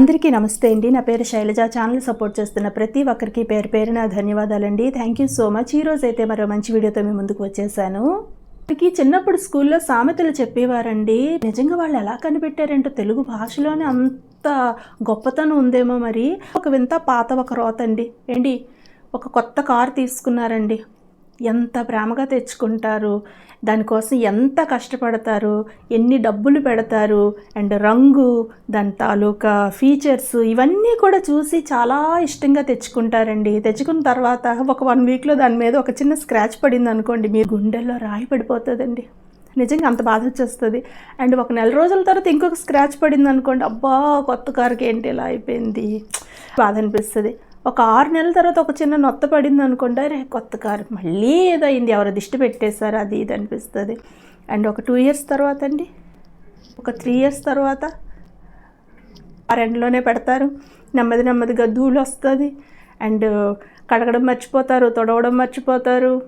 అందరికీ నమస్తే అండి. నా పేరు శైలజ. ఛానల్ సపోర్ట్ చేస్తున్న ప్రతి ఒక్కరికి పేరు పేరున ధన్యవాదాలండి. థ్యాంక్ యూ సో మచ్ ఈరోజు అయితే మరో మంచి వీడియోతో మీ ముందుకు వచ్చేసాను. మనకి చిన్నప్పుడు స్కూల్లో సామెతలు చెప్పేవారండి. నిజంగా వాళ్ళు ఎలా కనిపెట్టారంటే తెలుగు భాషలోనే అంత గొప్పతనం ఉందేమో మరి. ఒక వింత పాత ఒక రోత అండి. ఏంటి? ఒక కొత్త కారు తీసుకున్నారండి. ఎంత ప్రేమగా తెచ్చుకుంటారు. దానికోసం ఎంత కష్టపడతారు ఎన్ని డబ్బులు పెడతారు అండ్ రంగు దాని తాలూకా ఫీచర్స్ ఇవన్నీ కూడా చూసి చాలా ఇష్టంగా తెచ్చుకుంటారండి. తెచ్చుకున్న తర్వాత ఒక వన్ వీక్లో దాని మీద ఒక చిన్న స్క్రాచ్ పడింది అనుకోండి మీ గుండెల్లో రాయి పడిపోతుందండి. నిజంగా అంత బాధ వచ్చేస్తుంది. అండ్ ఒక నెల రోజుల తర్వాత ఇంకొక స్క్రాచ్ పడింది అనుకోండి అబ్బా కొత్త కారుకి ఏంటి ఇలా అయిపోయింది? బాధ అనిపిస్తుంది. ఒక ఆరు నెలల తర్వాత ఒక చిన్న నొత్త పడింది అనుకోండి అరే కొత్త కారు మళ్ళీ ఏదో అయింది ఎవరో దిష్టి పెట్టేశారు అది ఇది అనిపిస్తుంది. అండ్ ఒక టూ ఇయర్స్ తర్వాత అండి ఒక త్రీ ఇయర్స్ తర్వాత ఆ రెండులోనే పెడతారు. నెమ్మది నెమ్మదిగా ధూళి వస్తుంది. అండ్ కడగడం మర్చిపోతారు తొడవడం మర్చిపోతారు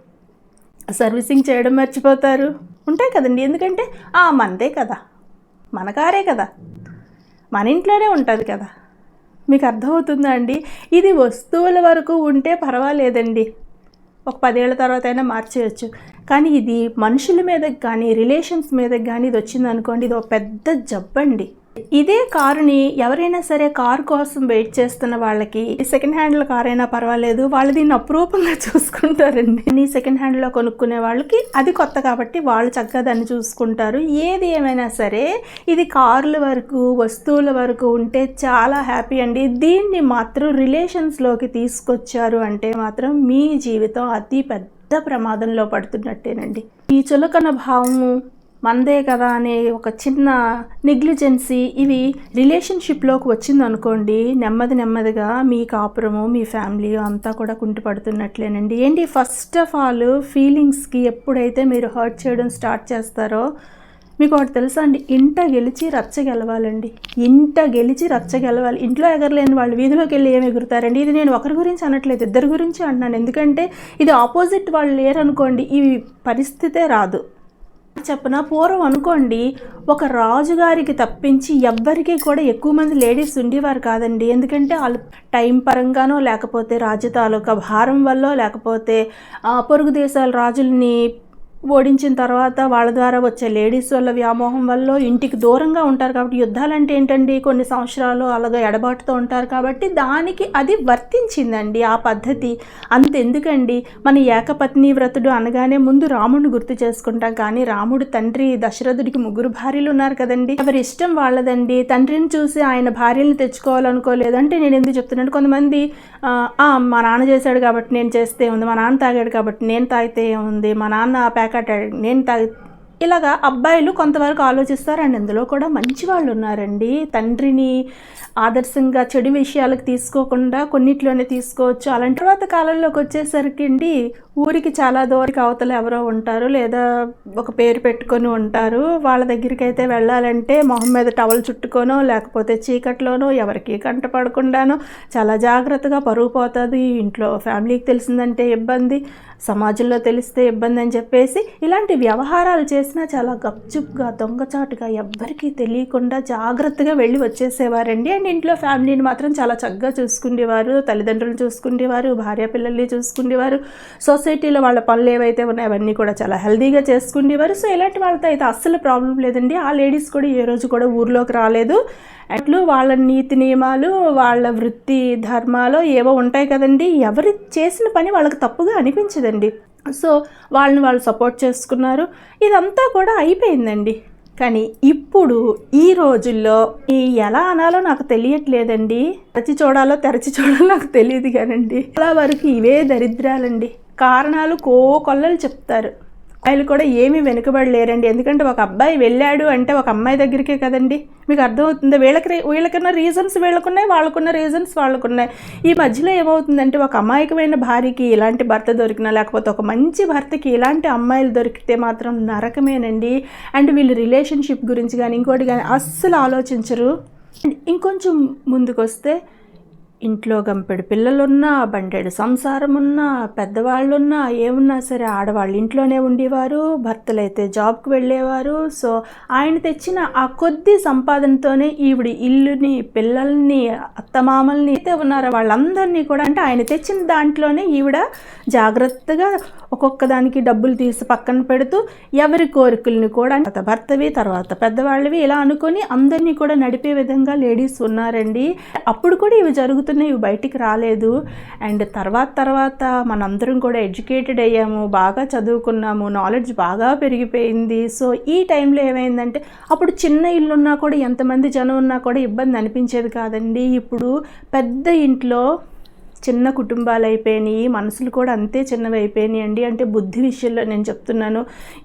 సర్వీసింగ్ చేయడం మర్చిపోతారు. ఉంటాయి కదండి. ఎందుకంటే ఆ మనదే కదా. మన కారే కదా. మన ఇంట్లోనే ఉంటుంది కదా. మీకు అర్థమవుతుందా అండి? ఇది వస్తువుల వరకు ఉంటే పర్వాలేదండి. ఒక పదేళ్ళ తర్వాత అయినా మార్చేయచ్చు. కానీ ఇది మనుషుల మీదకి కానీ రిలేషన్స్ మీదకి కానీ ఇది వచ్చిందనుకోండి ఇది ఒక పెద్ద జబ్బండి. ఇదే కారుని ఎవరైనా సరే కారు కోసం వెయిట్ చేస్తున్న వాళ్ళకి సెకండ్ హ్యాండ్ల కార్ అయినా పర్వాలేదు. వాళ్ళు దీన్ని అప్రూపంగా చూసుకుంటారండి. నీ సెకండ్ హ్యాండ్లో కొనుక్కునే వాళ్ళకి అది కొత్త కాబట్టి వాళ్ళు చక్కగా దాన్ని చూసుకుంటారు. ఏది ఏమైనా సరే ఇది కార్ల వరకు వస్తువుల వరకు ఉంటే చాలా హ్యాపీ అండి. దీన్ని మాత్రం రిలేషన్స్లోకి తీసుకొచ్చారు అంటే మాత్రం మీ జీవితం అతి పెద్ద ప్రమాదంలో పడుతున్నట్టేనండి. ఈ చులకన భావము మందే కదా అనే ఒక చిన్న నెగ్లిజెన్సీ ఇవి రిలేషన్షిప్లోకి వచ్చింది అనుకోండి నెమ్మది నెమ్మదిగా మీ కాపురము మీ ఫ్యామిలీ అంతా కూడా కుంటుపడుతున్నట్లేనండి. ఏంటి ఫస్ట్ ఆఫ్ ఆల్ ఫీలింగ్స్కి ఎప్పుడైతే మీరు హర్ట్ చేయడం స్టార్ట్ చేస్తారో మీకు ఒకటి తెలుసా అండి ఇంట గెలిచి రచ్చ గెలవాలండి. ఇంట గెలిచి రచ్చ గెలవాలి. ఇంట్లో ఎగరలేని వాళ్ళు వీధిలోకి వెళ్ళి ఏమి ఎగురుతారండి? ఇది నేను ఒకరి గురించి అనట్లేదు ఇద్దరి గురించి అంటున్నాను. ఎందుకంటే ఇది ఆపోజిట్ వాళ్ళు లేరనుకోండి ఈ పరిస్థితే రాదు. చెప్పన? పూర్వం అనుకోండి ఒక రాజుగారికి తప్పించి ఎవ్వరికీ కూడా ఎక్కువ మంది లేడీస్ ఉండేవారు కాదండి. ఎందుకంటే వాళ్ళు టైం పరంగానో లేకపోతే రాజ్య తాలూకా భారం వల్ల లేకపోతే ఆ, పొరుగు దేశాల రాజుల్ని ఓడించిన తర్వాత వాళ్ళ ద్వారా వచ్చే లేడీస్ వల్ల వ్యామోహం వల్ల ఇంటికి దూరంగా ఉంటారు కాబట్టి యుద్ధాలు అంటే ఏంటండి? కొన్ని సంవత్సరాలు అలాగా ఎడబాటుతో ఉంటారు కాబట్టి దానికి అది వర్తించిందండి ఆ పద్ధతి. అంతెందుకండి? మన ఏకపత్ని వ్రతుడు అనగానే ముందు రాముడిని గుర్తు చేసుకుంటాం. కానీ రాముడు తండ్రి దశరథుడికి ముగ్గురు భార్యలు ఉన్నారు కదండి. ఎవరి ఇష్టం వాళ్ళదండి? తండ్రిని చూసి ఆయన భార్యలను తెచ్చుకోవాలనుకోలేదంటే నేను ఎందుకు చెప్తున్నాను? కొంతమంది ఆ, మా నాన్న చేశాడు కాబట్టి నేను చేస్తే ఉంది. మా నాన్న తాగాడు కాబట్టి నేను తాగితే ఉంది. మా నాన్న ఆ ప్యాకెట్ నేను తా ఇలాగా అబ్బాయిలు కొంతవరకు ఆలోచిస్తారు అండ్ ఇందులో కూడా మంచి వాళ్ళు ఉన్నారండి. తండ్రిని ఆదర్శంగా చెడు విషయాలకు తీసుకోకుండా కొన్నిట్లోనే తీసుకోవచ్చు. అలాంటి తర్వాత కాలంలోకి వచ్చేసరికి అండి ఊరికి చాలా దూరికి అవతల ఎవరో ఉంటారు లేదా ఒక పేరు పెట్టుకొని ఉంటారు. వాళ్ళ దగ్గరికి అయితే వెళ్ళాలంటే మొహం మీద టవల్ చుట్టుకోనో లేకపోతే చీకట్లోనో ఎవరికి కంట పడకుండానో చాలా జాగ్రత్తగా పరుగు పోతుంది. ఇంట్లో ఫ్యామిలీకి తెలిసిందంటే ఇబ్బంది. సమాజంలో తెలిస్తే ఇబ్బంది అని చెప్పేసి ఇలాంటి వ్యవహారాలు చేసినా చాలా గప్చుప్గా దొంగచాటుగా ఎవ్వరికీ తెలియకుండా జాగ్రత్తగా వెళ్ళి వచ్చేసేవారండి. అండ్ ఇంట్లో ఫ్యామిలీని మాత్రం చాలా చక్కగా చూసుకునేవారు తల్లిదండ్రులు చూసుకునేవారు భార్య పిల్లల్ని చూసుకునేవారు సొసైటీలో వాళ్ళ పనులు ఏవైతే ఉన్నాయో అవన్నీ కూడా చాలా హెల్దీగా చేసుకునేవారు సో ఇలాంటి వాళ్ళతో అయితే అస్సలు ప్రాబ్లం లేదండి. ఆ లేడీస్ కూడా ఏ రోజు కూడా ఊర్లోకి రాలేదు. అట్లు వాళ్ళ నీతి నియమాలు వాళ్ళ వృత్తి ధర్మాలు ఏవో ఉంటాయి కదండి. ఎవరి చేసిన పని వాళ్ళకి తప్పుగా అనిపించదండి. సో వాళ్ళని వాళ్ళు సపోర్ట్ చేసుకున్నారు. ఇదంతా కూడా అయిపోయిందండి. కానీ ఇప్పుడు ఈ రోజుల్లో ఈ ఎలా అనాలో నాకు తెలియట్లేదండి. తెరచి చూడాలో తెరచి చూడాలో నాకు తెలియదు కానండి. అలా వరకు ఇవే దరిద్రాలండి. కారణాలు కోకొల్లలు చెప్తారు. అబ్బాయిలు కూడా ఏమీ వెనుకబడలేరండి. ఎందుకంటే ఒక అబ్బాయి వెళ్ళాడు అంటే ఒక అమ్మాయి దగ్గరికే కదండి. మీకు అర్థమవుతుంది వీళ్ళకి వీళ్ళకున్న రీజన్స్ వీళ్ళకున్నాయి వాళ్ళకున్న రీజన్స్ వాళ్ళకున్నాయి. ఈ మధ్యలో ఏమవుతుందంటే ఒక అమాయకమైన భార్యకి ఇలాంటి భర్త దొరికినా లేకపోతే ఒక మంచి భర్తకి ఇలాంటి అమ్మాయిలు దొరికితే మాత్రం నరకమేనండి. అండ్ వీళ్ళు రిలేషన్షిప్ గురించి కానీ ఇంకోటి కానీ అస్సలు ఆలోచించరు. ఇంకొంచెం ముందుకు వస్తే ఇంట్లో గంపెడు పిల్లలున్నా బండెడు సంసారం ఉన్నా పెద్దవాళ్ళున్నా ఏమున్నా సరే ఆడవాళ్ళు ఇంట్లోనే ఉండేవారు భర్తలైతే జాబ్కి వెళ్ళేవారు. సో ఆయన తెచ్చిన ఆ కొద్ది సంపాదనతోనే ఈవిడ ఇల్లుని పిల్లల్ని అత్తమామల్ని అయితే ఉన్నారో వాళ్ళందరినీ కూడా అంటే ఆయన తెచ్చిన దాంట్లోనే ఈవిడ జాగ్రత్తగా ఒక్కొక్క దానికి డబ్బులు తీసి పక్కన పెడుతూ ఎవరి కోరికల్ని కూడా భర్తవి తర్వాత పెద్దవాళ్ళవి ఇలా అనుకొని అందరినీ కూడా నడిపే విధంగా లేడీస్ ఉన్నారండి. అప్పుడు కూడా ఇవి జరుగుతున్నాయి ఇవి బయటికి రాలేదు. అండ్ తర్వాత తర్వాత మనందరం కూడా ఎడ్యుకేటెడ్ అయ్యాము బాగా చదువుకున్నాము నాలెడ్జ్ బాగా పెరిగిపోయింది. సో ఈ టైంలో ఏమైందంటే అప్పుడు చిన్న ఇల్లు ఉన్నా కూడా ఎంతమంది జనం ఉన్నా కూడా ఇబ్బంది అనిపించేది కాదండి. ఇప్పుడు పెద్ద ఇంట్లో చిన్న కుటుంబాలు అయిపోయినాయి మనసులు కూడా అంతే చిన్నవి అయిపోయినాయి అండి అంటే బుద్ధి విషయంలో నేను చెప్తున్నాను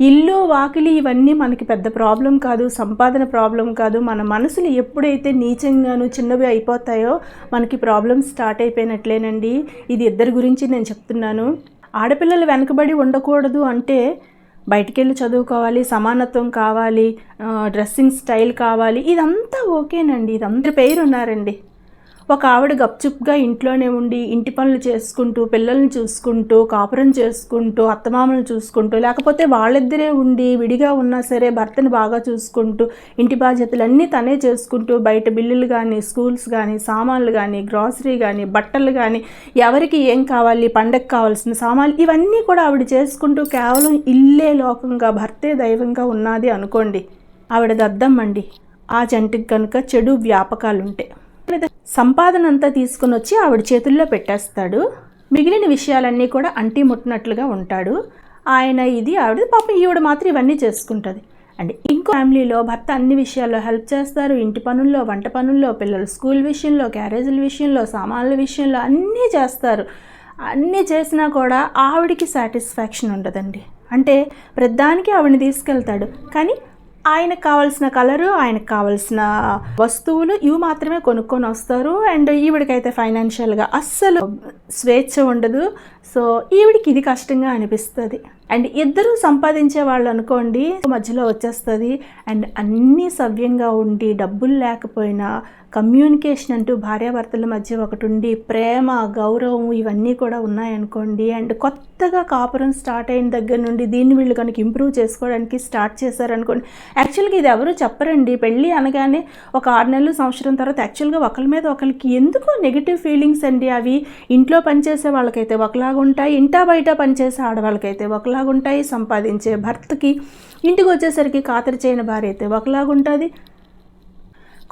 ఇల్లు వాకిలి ఇవన్నీ మనకి పెద్ద ప్రాబ్లం కాదు సంపాదన ప్రాబ్లం కాదు. మన మనసులు ఎప్పుడైతే నీచంగాను చిన్నవి అయిపోతాయో మనకి ప్రాబ్లం స్టార్ట్ అయిపోయినట్లేనండి. ఇది ఇద్దరి గురించి నేను చెప్తున్నాను. ఆడపిల్లలు వెనకబడి ఉండకూడదు అంటే బయటికి వెళ్ళి చదువుకోవాలి సమానత్వం కావాలి డ్రెస్సింగ్ స్టైల్ కావాలి ఇదంతా ఓకేనండి. ఇదంతా పేరు ఉన్నారండి ఒక ఆవిడ గప్చుప్గా ఇంట్లోనే ఉండి ఇంటి పనులు చేసుకుంటూ పిల్లల్ని చూసుకుంటూ కాపురం చేసుకుంటూ అత్తమామలను చూసుకుంటూ లేకపోతే వాళ్ళిద్దరే ఉండి విడిగా ఉన్నా సరే భర్తను బాగా చూసుకుంటూ ఇంటి బాధ్యతలన్నీ తనే చేసుకుంటూ బయట బిల్లులు కానీ స్కూల్స్ కానీ సామాన్లు కానీ గ్రాసరీ కానీ బట్టలు కానీ ఎవరికి ఏం కావాలి పండగ కావాల్సిన సామాన్లు ఇవన్నీ కూడా ఆవిడ చేసుకుంటూ కేవలం ఇల్లే లోకంగా భర్తే దైవంగా ఉన్నది అనుకోండి. ఆవిడ దద్దమ్మండి ఆ జంటికి కనుక చెడు వ్యాపకాలుంటే. సంపాదన అంతా తీసుకుని వచ్చి ఆవిడ చేతుల్లో పెట్టేస్తాడు. మిగిలిన విషయాలన్నీ కూడా అంటి ముట్టినట్లుగా ఉంటాడు. ఆయన ఇది ఆవిడ పాపం ఈవిడ మాత్రం ఇవన్నీ చేసుకుంటుంది. అండ్ ఇంకో ఫ్యామిలీలో భర్త అన్ని విషయాల్లో హెల్ప్ చేస్తారు. ఇంటి పనుల్లో వంట పనుల్లో పిల్లల స్కూల్ విషయంలో క్యారేజీల విషయంలో సామాన్ల విషయంలో అన్నీ చేస్తారు. అన్నీ చేసినా కూడా ఆవిడికి సాటిస్ఫాక్షన్ ఉండదండి. అంటే ప్రతిదానికి ఆవిడని తీసుకెళ్తాడు. కానీ ఆయనకు కావాల్సిన కలరు ఆయనకు కావాల్సిన వస్తువులు ఇవి మాత్రమే కొనుక్కొని వస్తారు. అండ్ ఈవిడికైతే ఫైనాన్షియల్గా అస్సలు స్వేచ్ఛ ఉండదు. సో ఈవిడికి ఇది కష్టంగా అనిపిస్తుంది. అండ్ ఇద్దరు సంపాదించే వాళ్ళు అనుకోండి మధ్యలో వచ్చేస్తుంది. అండ్ అన్నీ సవ్యంగా ఉండి డబ్బులు లేకపోయినా కమ్యూనికేషన్ అంటూ భార్యాభర్తల మధ్య ఒకటి ఉండి ప్రేమ గౌరవం ఇవన్నీ కూడా ఉన్నాయనుకోండి. అండ్ కొత్తగా కాపురం స్టార్ట్ అయిన దగ్గర నుండి దీన్ని వీళ్ళు కనుక ఇంప్రూవ్ చేసుకోవడానికి స్టార్ట్ చేశారనుకోండి యాక్చువల్గా ఇది ఎవరు చెప్పరండి. పెళ్ళి అనగానే ఒక ఆరు నెలలు సంవత్సరం తర్వాత యాక్చువల్గా ఒకరి మీద ఒకరికి ఎందుకో నెగిటివ్ ఫీలింగ్స్ అండి అవి. ఇంట్లో పనిచేసే వాళ్ళకైతే ఒకలాగా ఉంటాయి ఇంటా బయట పనిచేసే ఆడవాళ్ళకైతే ఒకలాగా ఉంటాయి సంపాదించే భర్తకి ఇంటికి వచ్చేసరికి ఖాతరు చేయని భార్య అయితే ఒకలాగా ఉంటుంది.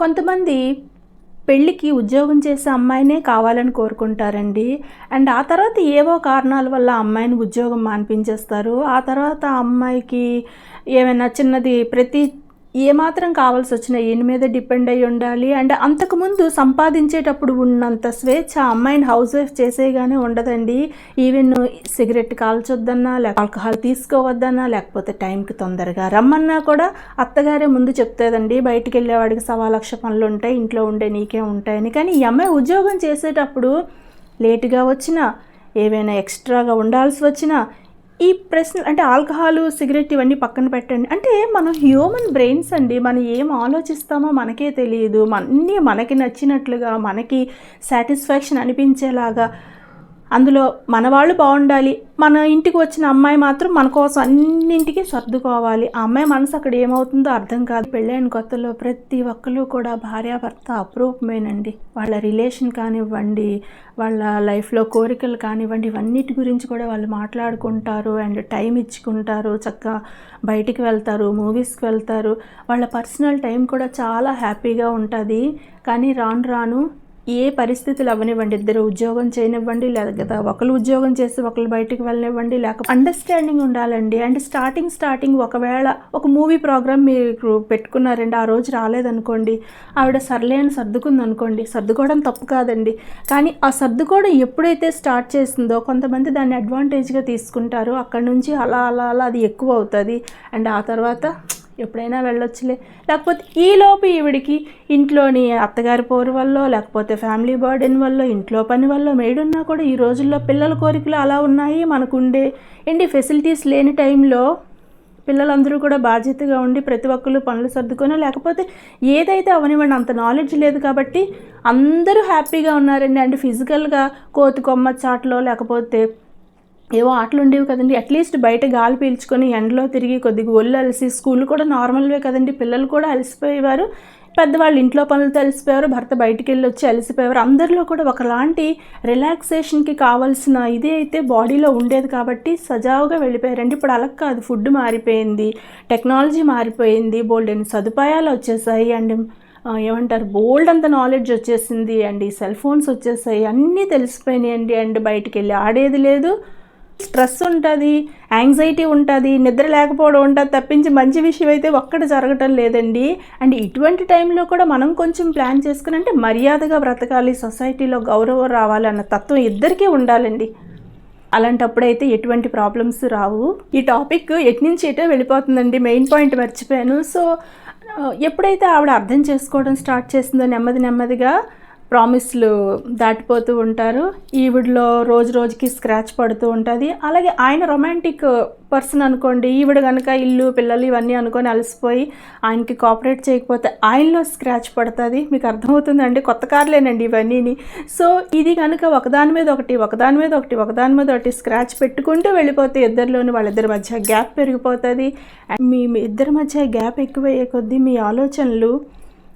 కొంతమంది పెళ్ళికి ఉద్యోగం చేసే అమ్మాయినే కావాలని కోరుకుంటారండి. అండ్ ఆ తర్వాత ఏవో కారణాల వల్ల అమ్మాయిని ఉద్యోగం మాన్పించేస్తారు. ఆ తర్వాత అమ్మాయికి ఏమైనా చిన్నది ప్రతి ఏమాత్రం కావాల్సి వచ్చినా ఈయన మీద డిపెండ్ అయి ఉండాలి. అండ్ అంతకుముందు సంపాదించేటప్పుడు ఉన్నంత స్వేచ్ఛ అమ్మాయిని హౌస్ వైఫ్ చేసేగానే ఉండదండి. ఈవెన్ సిగరెట్ కాల్చొద్దన్నా లేక ఆల్కహాల్ తీసుకోవద్దన్నా లేకపోతే టైంకి తొందరగా రమ్మన్నా కూడా అత్తగారే ముందు చెప్తుందండి. బయటికి వెళ్ళేవాడికి సవా లక్ష పనులు ఉంటాయి ఇంట్లో ఉండే నీకే ఉంటాయని. కానీ ఈ అమ్మాయి ఉద్యోగం చేసేటప్పుడు లేటుగా వచ్చినా ఏవైనా ఎక్స్ట్రాగా ఉండాల్సి వచ్చినా ఈ ప్రశ్న అంటే ఆల్కహాల్ సిగరెట్ ఇవన్నీ పక్కన పెట్టండి. అంటే మనం హ్యూమన్ బ్రెయిన్స్ అండి మనం ఏం ఆలోచిస్తామో మనకే తెలియదు. అన్నీ మనకి నచ్చినట్లుగా మనకి సాటిస్ఫాక్షన్ అనిపించేలాగా అందులో మన వాళ్ళు బాగుండాలి. మన ఇంటికి వచ్చిన అమ్మాయి మాత్రం మన కోసం అన్నింటికి సర్దుకోవాలి. ఆ అమ్మాయి మనసు అక్కడ ఏమవుతుందో అర్థం కాదు. పెళ్ళైన కొత్తలో ప్రతి ఒక్కరు కూడా భార్యాభర్త అప్రూపమేనండి. వాళ్ళ రిలేషన్ కానివ్వండి వాళ్ళ లైఫ్లో కోరికలు కానివ్వండి ఇవన్నిటి గురించి కూడా వాళ్ళు మాట్లాడుకుంటారు అండ్ టైం ఇచ్చుకుంటారు. చక్కగా బయటికి వెళ్తారు మూవీస్కి వెళ్తారు. వాళ్ళ పర్సనల్ టైం కూడా చాలా హ్యాపీగా ఉంటుంది. కానీ రాను రాను ఏ పరిస్థితులు అవనివ్వండి ఇద్దరు ఉద్యోగం చేయనివ్వండి లేదా ఒకరు ఉద్యోగం చేసి ఒకరు బయటికి వెళ్ళనివ్వండి లేక అండర్స్టాండింగ్ ఉండాలండి. అండ్ స్టార్టింగ్ స్టార్టింగ్ ఒకవేళ ఒక మూవీ ప్రోగ్రామ్ మీరు పెట్టుకున్నారండి ఆ రోజు రాలేదనుకోండి ఆవిడ సర్లే అని సర్దుకుంది అనుకోండి సర్దుకోవడం తప్పు కాదండి. కానీ ఆ సర్దుకోవడం ఎప్పుడైతే స్టార్ట్ చేసిందో కొంతమంది దాన్ని అడ్వాంటేజ్గా తీసుకుంటారు. అక్కడ నుంచి అలా అలా అలా అది ఎక్కువ అవుతుంది. అండ్ ఆ తర్వాత ఎప్పుడైనా వెళ్ళొచ్చులే. లేకపోతే ఈలోపు ఈవిడికి ఇంట్లోని అత్తగారి పోరు వల్ల లేకపోతే ఫ్యామిలీ బర్డెన్ వల్ల ఇంట్లో పని వల్ల మేడున్నా కూడా ఈ రోజుల్లో పిల్లల కోరికలు అలా ఉన్నాయి మనకుండే. ఏంటి? ఫెసిలిటీస్ లేని టైంలో పిల్లలందరూ కూడా బాధ్యతగా ఉండి ప్రతి ఒక్కరు పనులు సర్దుకొని లేకపోతే ఏదైతే అవనివ్వండి అంత నాలెడ్జ్ లేదు కాబట్టి అందరూ హ్యాపీగా ఉన్నారండి. అంటే ఫిజికల్గా కోతి కొమ్మ చాట్లో లేకపోతే ఏవో ఆటలు ఉండేవి కదండి. అట్లీస్ట్ బయట గాలి పీల్చుకొని ఎండలో తిరిగి కొద్దిగా ఒళ్ళు అలసి స్కూల్ కూడా నార్మల్వే కదండి. పిల్లలు కూడా అలసిపోయేవారు. పెద్దవాళ్ళు ఇంట్లో పనులతో అలసిపోయారు భర్త బయటికి వెళ్ళి వచ్చి అలసిపోయారు అందరిలో కూడా ఒకలాంటి రిలాక్సేషన్కి కావాల్సిన ఇదే అయితే బాడీలో ఉండేది కాబట్టి సజావుగా వెళ్ళిపోయారండి. ఇప్పుడు అలా కాదు. ఫుడ్ మారిపోయింది. టెక్నాలజీ మారిపోయింది. బోల్డెన్ సదుపాయాలు వచ్చేసాయి అండ్ ఏమంటారు? బోల్డ్ అంత నాలెడ్జ్ వచ్చేసింది అండ్ సెల్ ఫోన్స్ వచ్చేసాయి. అన్నీ తెలిసిపోయినాయండి అండ్ బయటికి వెళ్ళి ఆడేది లేదు. స్ట్రెస్ ఉంటుంది యాంగ్జైటీ ఉంటుంది నిద్ర లేకపోవడం ఉంటుంది తప్పించి మంచి విషయం అయితే ఒక్కడ జరగటం లేదండి. అండ్ ఇటువంటి టైంలో కూడా మనం కొంచెం ప్లాన్ చేసుకుని అంటే మర్యాదగా బ్రతకాలి సొసైటీలో గౌరవం రావాలి అన్న తత్వం ఇద్దరికీ ఉండాలండి. అలాంటప్పుడైతే ఎటువంటి ప్రాబ్లమ్స్ రావు. ఈ టాపిక్ ఎటు నుంచి ఎటో వెళ్ళిపోతుందండి మెయిన్ పాయింట్ మర్చిపోయాను. సో ఎప్పుడైతే ఆవిడ అర్థం చేసుకోవడం స్టార్ట్ చేసిందో నెమ్మది నెమ్మదిగా ప్రామిస్లు దాటిపోతూ ఉంటారు. ఈవిడలో రోజు రోజుకి స్క్రాచ్ పడుతూ ఉంటుంది. అలాగే ఆయన రొమాంటిక్ పర్సన్ అనుకోండి ఈవిడ కనుక ఇల్లు పిల్లలు ఇవన్నీ అనుకొని అలసిపోయి ఆయనకి కోఆపరేట్ చేయకపోతే ఆయనలో స్క్రాచ్ పడుతుంది. మీకు అర్థమవుతుందండి? కొత్త కార్లేనండి ఇవన్నీని. సో ఇది కనుక ఒకదాని మీద ఒకటి ఒకదాని మీద ఒకటి ఒకదాని మీద ఒకటి స్క్రాచ్ పెట్టుకుంటూ వెళ్ళిపోతే ఇద్దరిలోని వాళ్ళిద్దరి మధ్య గ్యాప్ పెరిగిపోతుంది. అండ్ మీ మీ ఇద్దరి మధ్య గ్యాప్ ఎక్కువయ్యే కొద్దీ మీ ఆలోచనలు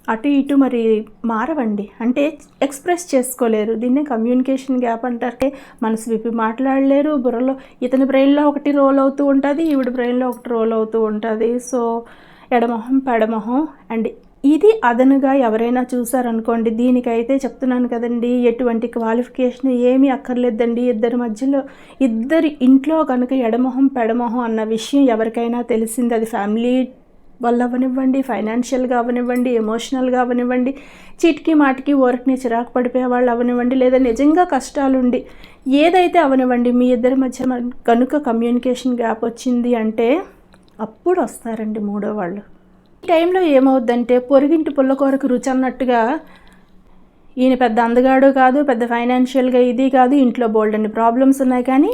అటు ఇటు మరి మారవండి. అంటే ఎక్స్ప్రెస్ చేసుకోలేరు. దీన్నే కమ్యూనికేషన్ గ్యాప్ అంటారు. మనసు విప్పి మాట్లాడలేరు. బుర్రలో ఇతని బ్రెయిన్లో ఒకటి రోల్ అవుతూ ఉంటుంది. ఈవిడ బ్రెయిన్లో ఒకటి రోల్ అవుతూ ఉంటుంది. సో ఎడమొహం పెడమొహం అండ్ ఇది అదనుగా ఎవరైనా చూసారనుకోండి. దీనికైతే చెప్తున్నాను కదండి ఎటువంటి క్వాలిఫికేషన్ ఏమీ అక్కర్లేదండి. ఇద్దరి మధ్యలో ఇద్దరి ఇంట్లో కనుక ఎడమొహం పెడమొహం అన్న విషయం ఎవరికైనా తెలిసింది అది ఫ్యామిలీ వాళ్ళు అవనివ్వండి ఫైనాన్షియల్గా అవనివ్వండి ఎమోషనల్గా అవనివ్వండి చీటికి మాటికి ఊరకనే చిరాకు పడిపోయే వాళ్ళు అవనివ్వండి లేదా నిజంగా కష్టాలుండి ఏదైతే అవనివ్వండి మీ ఇద్దరి మధ్య మన- కనుక కమ్యూనికేషన్ గ్యాప్ వచ్చింది అంటే అప్పుడు వస్తారండి మూడో వాళ్ళు. ఈ టైంలో ఏమవుద్దంటే పొరిగింటి పుల్లకూరకు రుచి అన్నట్టుగా ఈయన పెద్ద అందగాడు కాదు పెద్ద ఫైనాన్షియల్గా ఇది కాదు ఇంట్లో బోల్డ్ అన్ని ప్రాబ్లమ్స్ ఉన్నాయి కానీ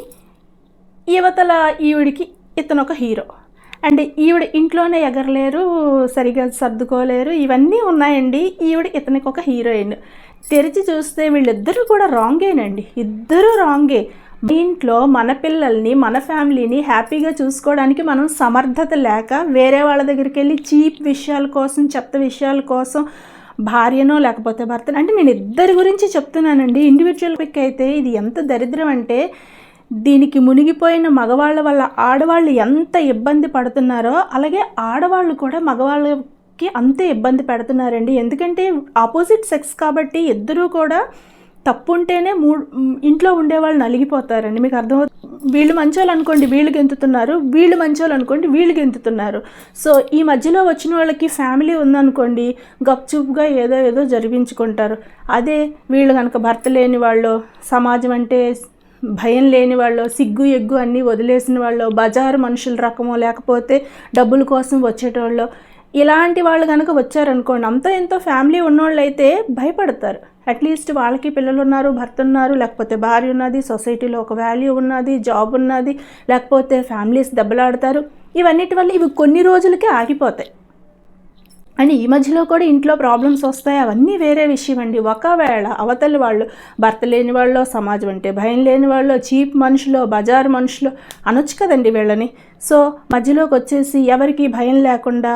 యువతల ఈవిడికి ఇతను ఒక హీరో అండ్ ఈవిడ ఇంట్లోనే ఎగరలేరు సరిగా సర్దుకోలేరు. ఇవన్నీ ఉన్నాయండి. ఈవిడ ఇతనికి ఒక హీరోయిన్. తెరిచి చూస్తే వీళ్ళిద్దరూ కూడా రాంగేనండి. ఇద్దరూ రాంగే. ఇంట్లో మన పిల్లల్ని మన ఫ్యామిలీని హ్యాపీగా చూసుకోవడానికి మనం సమర్థత లేక వేరే వాళ్ళ దగ్గరికి వెళ్ళి చీప్ విషయాల కోసం చెత్త విషయాల కోసం భార్యనో లేకపోతే భర్తను అంటే నేను ఇద్దరి గురించి చెప్తున్నానండి. ఇండివిజువల్ పిక్ అయితే ఇది ఎంత దరిద్రం అంటే దీనికి మునిగిపోయిన మగవాళ్ళ వల్ల ఆడవాళ్ళు ఎంత ఇబ్బంది పడుతున్నారో అలాగే ఆడవాళ్ళు కూడా మగవాళ్ళకి అంతే ఇబ్బంది పెడుతున్నారండి. ఎందుకంటే ఆపోజిట్ సెక్స్ కాబట్టి ఇద్దరూ కూడా తప్పు ఉంటేనే మూ ఇంట్లో ఉండేవాళ్ళు నలిగిపోతారండి. మీకు అర్థం వీళ్ళు మంచోళ్ళు అనుకోండి వీళ్ళు గెంతుతున్నారు వీళ్ళు మంచోళ్ళు అనుకోండి వీళ్ళు గెంతుతున్నారు. సో ఈ మధ్యలో వచ్చిన వాళ్ళకి ఫ్యామిలీ ఉందనుకోండి గప్చుప్గా ఏదో ఏదో జరిపించుకుంటారు. అదే వీళ్ళు కనుక భర్త లేని వాళ్ళు సమాజం అంటే భయం లేని వాళ్ళు సిగ్గు ఎగ్గు అన్నీ వదిలేసిన వాళ్ళు బజారు మనుషుల రకమో లేకపోతే డబ్బుల కోసం వచ్చేటోళ్ళు ఇలాంటి వాళ్ళు కనుక వచ్చారనుకోండి అంతా ఎంతో ఫ్యామిలీ ఉన్నోళ్ళు అయితే భయపడతారు. అట్లీస్ట్ వాళ్ళకి పిల్లలు ఉన్నారు భర్త ఉన్నారు లేకపోతే భార్య ఉన్నది సొసైటీలో ఒక వాల్యూ ఉన్నది జాబ్ ఉన్నది లేకపోతే ఫ్యామిలీస్ దెబ్బలాడతారు. ఇవన్నిటి వల్ల ఇవి కొన్ని రోజులకే ఆగిపోతాయి. అండ్ ఈ మధ్యలో కూడా ఇంట్లో ప్రాబ్లమ్స్ వస్తాయి. అవన్నీ వేరే విషయం అండి. ఒకవేళ అవతలి వాళ్ళు భర్త లేని వాళ్ళు సమాజం అంటే భయం లేని వాళ్ళు చీప్ మనుషులు బజార్ మనుషులు అనొచ్చు కదండి వీళ్ళని. సో మధ్యలోకి వచ్చేసి ఎవరికి భయం లేకుండా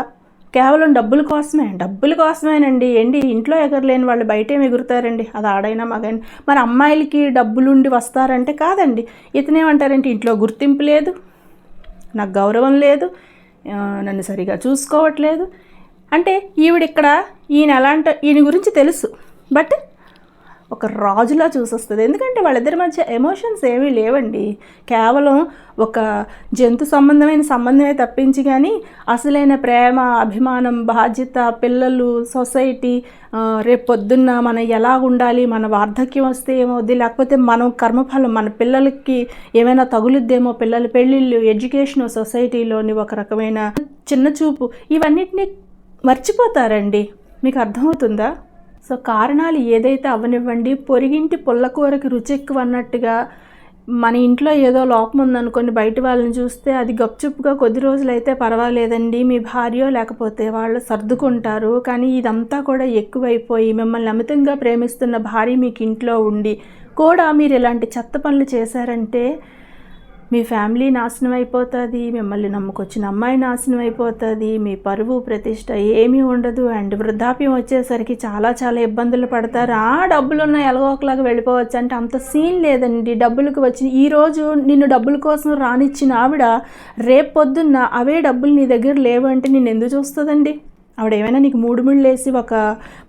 కేవలం డబ్బుల కోసమే డబ్బుల కోసమేనండి. ఏంటి? ఇంట్లో ఎగరలేని వాళ్ళు బయటే ఎగురుతారండి? అది ఆడైనా మగైనా. మరి అమ్మాయిలకి డబ్బులుండి వస్తారంటే కాదండి. ఇతనేమంటారంటే ఇంట్లో గుర్తింపు లేదు నాకు గౌరవం లేదు నన్ను సరిగా చూసుకోవట్లేదు అంటే ఈవిడ ఇక్కడ ఈయన ఎలాంటి ఈయన గురించి తెలుసు. బట్ ఒక రాజులా చూసొస్తుంది. ఎందుకంటే వాళ్ళిద్దరి మధ్య ఎమోషన్స్ ఏమీ లేవండి. కేవలం ఒక జంతు సంబంధమైన సంబంధమే తప్పించి కానీ అసలైన ప్రేమ అభిమానం బాధ్యత పిల్లలు సొసైటీ రేపు పొద్దున్న మనం ఎలా ఉండాలి మన వార్ధక్యం వస్తే ఏమవుద్ది లేకపోతే మనం కర్మఫలం మన పిల్లలకి ఏమైనా తగులుద్దేమో పిల్లల పెళ్ళిళ్ళు ఎడ్యుకేషన్ సొసైటీలోని ఒక రకమైన చిన్న చూపు ఇవన్నిటిని మర్చిపోతారండి. మీకు అర్థమవుతుందా? సో కారణాలు ఏదైతే అవనివ్వండి పొరిగింటి పుల్లకూరకి రుచి ఎక్కువ అన్నట్టుగా మన ఇంట్లో ఏదో లోపం ఉందనుకోండి బయట వాళ్ళని చూస్తే అది గప్చుప్గా కొద్ది రోజులైతే పర్వాలేదండి మీ భార్యో లేకపోతే వాళ్ళు సర్దుకుంటారు. కానీ ఇదంతా కూడా ఎక్కువైపోయి మిమ్మల్ని అమితంగా ప్రేమిస్తున్న భార్య మీకు ఇంట్లో ఉండి కూడా మీరు ఇలాంటి చెత్త పనులు చేశారంటే మీ ఫ్యామిలీ నాశనం అయిపోతుంది మిమ్మల్ని నమ్ముకొచ్చిన అమ్మాయి నాశనం అయిపోతుంది మీ పరువు ప్రతిష్ట ఏమీ ఉండదు అండ్ వృద్ధాప్యం వచ్చేసరికి చాలా చాలా ఇబ్బందులు పడతారు. ఆ డబ్బులు ఉన్న ఎలాగో ఒకలాగా వెళ్ళిపోవచ్చు అంటే అంత సీన్ లేదండి. డబ్బులకు వచ్చిన ఈరోజు నిన్ను డబ్బుల కోసం రానిచ్చిన ఆవిడ రేపు పొద్దున్న అవే డబ్బులు నీ దగ్గర లేవు అంటే నేను ఎందుకు చూస్తుందండి? ఆవిడ ఏమైనా నీకు మూడు ముళ్ళు వేసి ఒక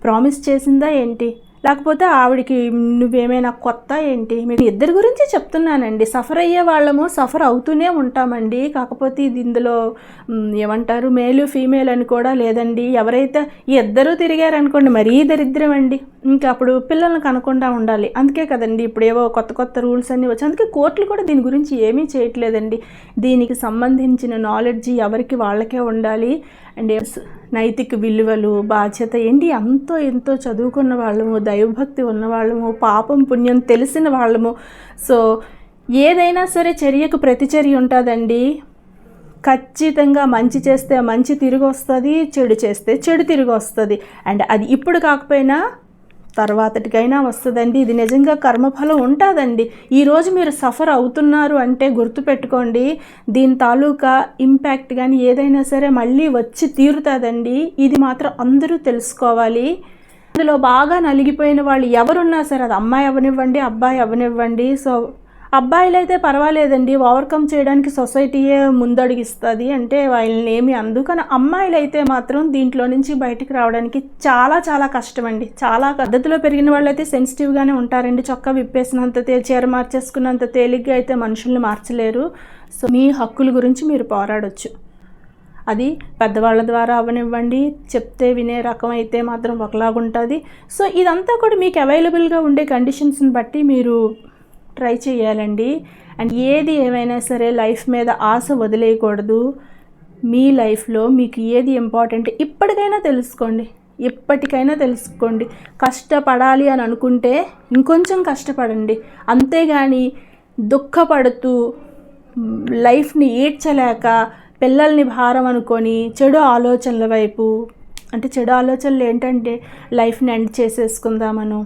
ప్రామిస్ చేసిందా ఏంటి? లేకపోతే ఆవిడకి నువ్వేమైనా కొత్త ఏంటి? మీకు ఇద్దరి గురించి చెప్తున్నానండి. సఫర్ అయ్యే వాళ్ళము సఫర్ అవుతూనే ఉంటామండి. కాకపోతే ఇది ఇందులో ఏమంటారు? మేలు ఫీమేల్ అని కూడా లేదండి. ఎవరైతే ఇద్దరూ తిరిగారనుకోండి మరీ దరిద్రం అండి. ఇంకా అప్పుడు పిల్లల్ని కనకుండా ఉండాలి. అందుకే కదండి ఇప్పుడు ఏవో కొత్త కొత్త రూల్స్ అన్నీ వచ్చి అందుకే కోర్టులు కూడా దీని గురించి ఏమీ చేయట్లేదండి. దీనికి సంబంధించిన నాలెడ్జ్ ఎవరికి వాళ్ళకే ఉండాలి. అండ్ నైతిక విలువలు బాధ్యత ఏంటి? ఎంతో ఎంతో చదువుకున్న వాళ్ళము దైవభక్తి ఉన్న వాళ్ళము పాపం పుణ్యం తెలిసిన వాళ్ళము. సో ఏదైనా సరే చర్యకు ప్రతిచర్య ఉంటుందండి. ఖచ్చితంగా మంచి చేస్తే మంచి తిరిగి వస్తుంది చెడు చేస్తే చెడు తిరిగి వస్తుంది అండ్ అది ఇప్పుడు కాకపోయినా తర్వాతటికైనా వస్తుందండి. ఇది నిజంగా కర్మఫలం ఉంటుందండి. ఈరోజు మీరు సఫర్ అవుతున్నారు అంటే గుర్తుపెట్టుకోండి దీని తాలూకా ఇంపాక్ట్ కానీ ఏదైనా సరే మళ్ళీ వచ్చి తీరుతుందండి. ఇది మాత్రం అందరూ తెలుసుకోవాలి. అందులో బాగా నలిగిపోయిన వాళ్ళు ఎవరున్నా సరే అది అమ్మాయి అవనివ్వండి అబ్బాయి అవనివ్వండి సో అబ్బాయిలు అయితే పర్వాలేదండి. ఓవర్కమ్ చేయడానికి సొసైటీయే ముందడుగిస్తుంది. అంటే వాళ్ళని ఏమి అందు. కానీ అమ్మాయిలు అయితే మాత్రం దీంట్లో నుంచి బయటికి రావడానికి చాలా చాలా కష్టం అండి చాలా పద్ధతిలో పెరిగిన వాళ్ళు అయితే సెన్సిటివ్గానే ఉంటారండి. చొక్కా విప్పేసినంత తేలి చీర మార్చేసుకున్నంత తేలిగ్గా అయితే మనుషుల్ని మార్చలేరు. సో మీ హక్కుల గురించి మీరు పోరాడొచ్చు. అది పెద్దవాళ్ళ ద్వారా అవనివ్వండి. చెప్తే వినే రకం అయితే మాత్రం ఒకలాగుంటుంది. సో ఇదంతా కూడా మీకు అవైలబుల్గా ఉండే కండిషన్స్ని బట్టి మీరు ట్రై చేయాలండి. అండ్ ఏది ఏమైనా సరే లైఫ్ మీద ఆశ వదిలేయకూడదు. మీ లైఫ్లో మీకు ఏది ఇంపార్టెంట్ ఇప్పటికైనా తెలుసుకోండి. ఎప్పటికైనా తెలుసుకోండి. కష్టపడాలి అని అనుకుంటే ఇంకొంచెం కష్టపడండి. అంతేగాని దుఃఖపడుతూ లైఫ్ని ఈడ్చలేక పిల్లల్ని భారం అనుకొని చెడు ఆలోచనల వైపు అంటే చెడు ఆలోచనలు ఏంటంటే లైఫ్ని ఎండ్ చేసేసుకుందామను.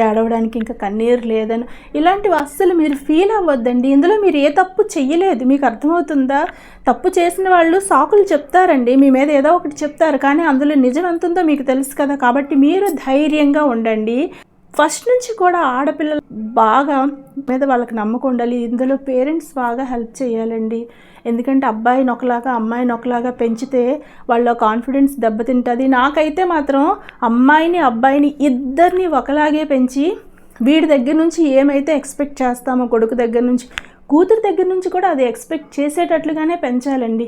ఏడవడానికి ఇంకా కన్నీరు లేదని. ఇలాంటివి అస్సలు మీరు ఫీల్ అవ్వద్దండి. ఇందులో మీరు ఏ తప్పు చెయ్యలేదు. మీకు అర్థమవుతుందా? తప్పు చేసిన వాళ్ళు సాకులు చెప్తారండి. మీ మీద ఏదో ఒకటి చెప్తారు. కానీ అందులో నిజం ఎంత ఉందో మీకు తెలుసు కదా. కాబట్టి మీరు ధైర్యంగా ఉండండి. ఫస్ట్ నుంచి కూడా ఆడపిల్లలు బాగా మీద వాళ్ళకి నమ్మకం ఉండాలి. ఇందులో పేరెంట్స్ బాగా హెల్ప్ చేయాలండి. ఎందుకంటే అబ్బాయిని ఒకలాగా అమ్మాయిని ఒకలాగా పెంచితే వాళ్ళ కాన్ఫిడెన్స్ దెబ్బతింటుంది. నాకైతే మాత్రం అమ్మాయిని అబ్బాయిని ఇద్దరిని ఒకలాగే పెంచి వీడి దగ్గర నుంచి ఏమైతే ఎక్స్పెక్ట్ చేస్తామో కొడుకు దగ్గర నుంచి కూతురు దగ్గర నుంచి కూడా అది ఎక్స్పెక్ట్ చేసేటట్లుగానే పెంచాలండి.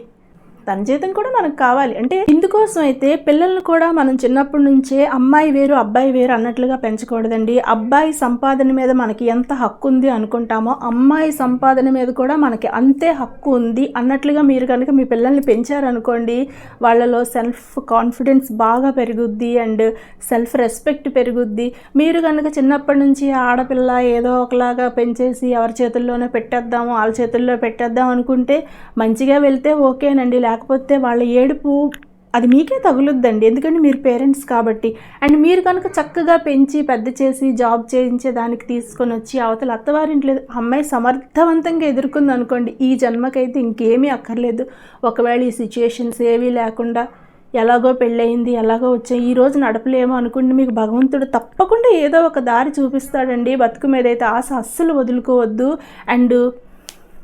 తన జీతం కూడా మనకు కావాలి. అంటే ఇందుకోసం అయితే పిల్లల్ని కూడా మనం చిన్నప్పటి నుంచే అమ్మాయి వేరు అబ్బాయి వేరు అన్నట్లుగా పెంచకూడదండి. అబ్బాయి సంపాదన మీద మనకి ఎంత హక్కు ఉంది అనుకుంటామో అమ్మాయి సంపాదన మీద కూడా మనకి అంతే హక్కు ఉంది అన్నట్లుగా మీరు కనుక మీ పిల్లల్ని పెంచారనుకోండి వాళ్ళలో సెల్ఫ్ కాన్ఫిడెన్స్ బాగా పెరుగుద్ది అండ్ సెల్ఫ్ రెస్పెక్ట్ పెరుగుద్ది. మీరు కనుక చిన్నప్పటి నుంచి ఆడపిల్ల ఏదో ఒకలాగా పెంచేసి ఎవరి చేతుల్లోనే పెట్టేద్దాము వాళ్ళ చేతుల్లో పెట్టేద్దాం అనుకుంటే మంచిగా వెళ్తే ఓకేనండి. లేకపోతే వాళ్ళ ఏడుపు అది మీకే తగులుద్దండి. ఎందుకంటే మీరు పేరెంట్స్ కాబట్టి. అండ్ మీరు కనుక చక్కగా పెంచి పెద్ద చేసి జాబ్ చేయించే దానికి తీసుకొని వచ్చి అవతల అత్తవారింట్లో అమ్మాయి సమర్థవంతంగా ఎదుర్కొంది అనుకోండి ఈ జన్మకైతే ఇంకేమీ అక్కర్లేదు. ఒకవేళ ఈ సిచ్యుయేషన్స్ ఏవీ లేకుండా ఎలాగో పెళ్ళయింది ఎలాగో వచ్చాయి ఈ రోజు నడపలేమో అనుకుంటే మీకు భగవంతుడు తప్పకుండా ఏదో ఒక దారి చూపిస్తాడండి. బతుకు మీద అయితే ఆశ అస్సలు వదులుకోవద్దు. అండ్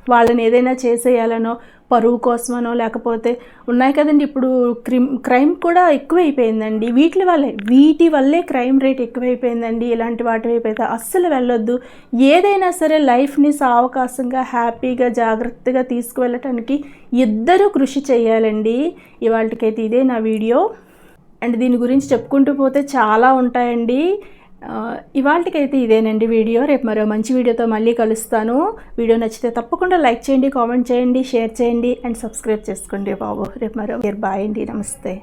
వాళ్ళని ఏదైనా చేసేయాలనో పరువు కోసమనో లేకపోతే ఉన్నాయి కదండి ఇప్పుడు క్రిమ్ క్రైమ్ కూడా ఎక్కువైపోయిందండి. వీటి వల్లే వీటి వల్లే క్రైమ్ రేట్ ఎక్కువైపోయిందండి. ఇలాంటి వాటి వైపు అయితే అస్సలు వెళ్ళొద్దు. ఏదైనా సరే లైఫ్ని సావకాశంగా హ్యాపీగా జాగ్రత్తగా తీసుకువెళ్ళటానికి ఇద్దరూ కృషి చేయాలండి. ఇవాళకైతే ఇదే నా వీడియో. అండ్ దీని గురించి చెప్పుకుంటూ పోతే చాలా ఉంటాయండి. ఇవాళకైతే ఇదేనండి వీడియో. రేపు మరో మంచి వీడియోతో మళ్ళీ కలుస్తాను. వీడియో నచ్చితే తప్పకుండా లైక్ చేయండి కామెంట్ చేయండి షేర్ చేయండి అండ్ సబ్స్క్రైబ్ చేసుకోండి బాబు. రేపు మరో బాయ్ అండి నమస్తే.